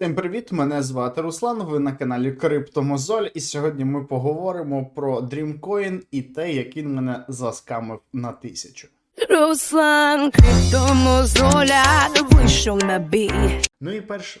Всім привіт! Мене звати Руслан. Ви на каналі Криптомозоль, і сьогодні ми поговоримо про Dreamcoin і те, як він мене заскамив на тисячу. Руслан криптомозоля вийшов на бій. Ну і перш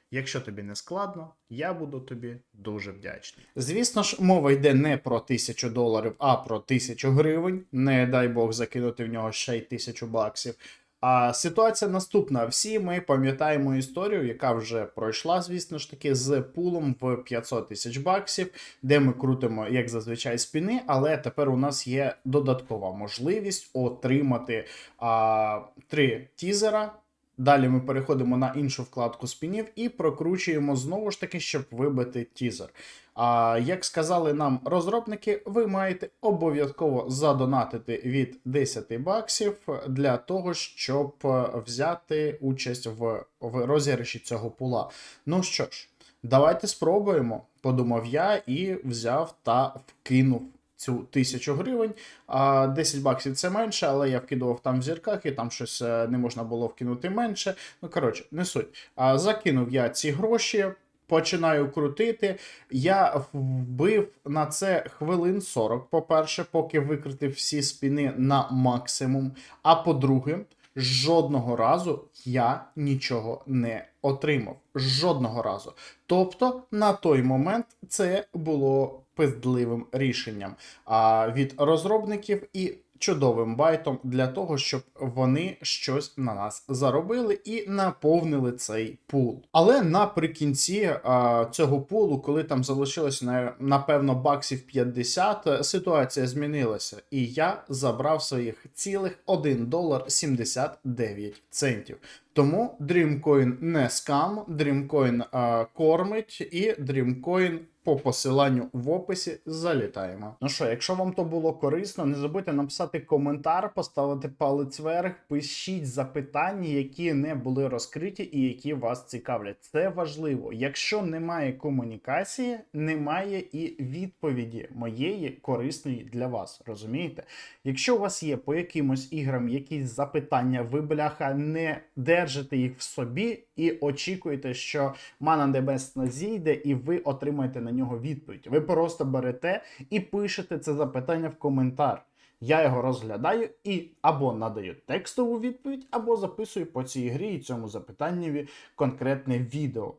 Якщо тобі не складно, я буду тобі дуже вдячний. Звісно ж, мова йде не про тисячу доларів, а про тисячу гривень. Не дай Бог закинути в нього ще й тисячу баксів. А ситуація наступна. Всі ми пам'ятаємо історію, яка вже пройшла, звісно ж таки, з пулом в 500 тисяч баксів, де ми крутимо, як зазвичай, спіни, але тепер у нас є додаткова можливість отримати а, три тізера. Далі ми переходимо на іншу вкладку спінів і прокручуємо знову ж таки, щоб вибити тізер. А як сказали нам розробники, ви маєте обов'язково задонатити від 10 баксів для того, щоб е, взяти участь в, в розіграші цього пула. Ну що ж, давайте спробуємо, подумав я і взяв та вкинув цю тисячу гривень. А 10 баксів це менше, але я вкидував там в зірках, і там щось е, не можна було вкинути менше. Ну, коротше, не суть. Закинув я ці гроші. Починаю крутити. Я вбив на це хвилин 40, по-перше, поки викритив всі спіни на максимум. А по-друге, жодного разу я нічого не отримав. Жодного разу. Тобто, на той момент це було пиздливим рішенням а, від розробників і чудовим байтом для того, щоб вони щось на нас заробили і наповнили цей пул. Але наприкінці а, цього пулу, коли там залишилось на, напевно баксів 50, ситуація змінилася, і я забрав своїх цілих 1 долар 79 центів. Тому Dreamcoin не скам, Dreamcoin а, кормить, і Dreamcoin по посиланню в описі залітаємо. Ну що, якщо вам то було корисно, не забудьте написати коментар, поставити палець вверх, пишіть запитання, які не були розкриті і які вас цікавлять. Це важливо. Якщо немає комунікації, немає і відповіді моєї корисної для вас. Розумієте? Якщо у вас є по якимось іграм якісь запитання, ви бляха не держите їх в собі і очікуєте, що мана небесна зійде, і ви отримаєте на нього відповідь. Ви просто берете і пишете це запитання в коментар. Я його розглядаю і або надаю текстову відповідь, або записую по цій грі і цьому запитанню конкретне відео.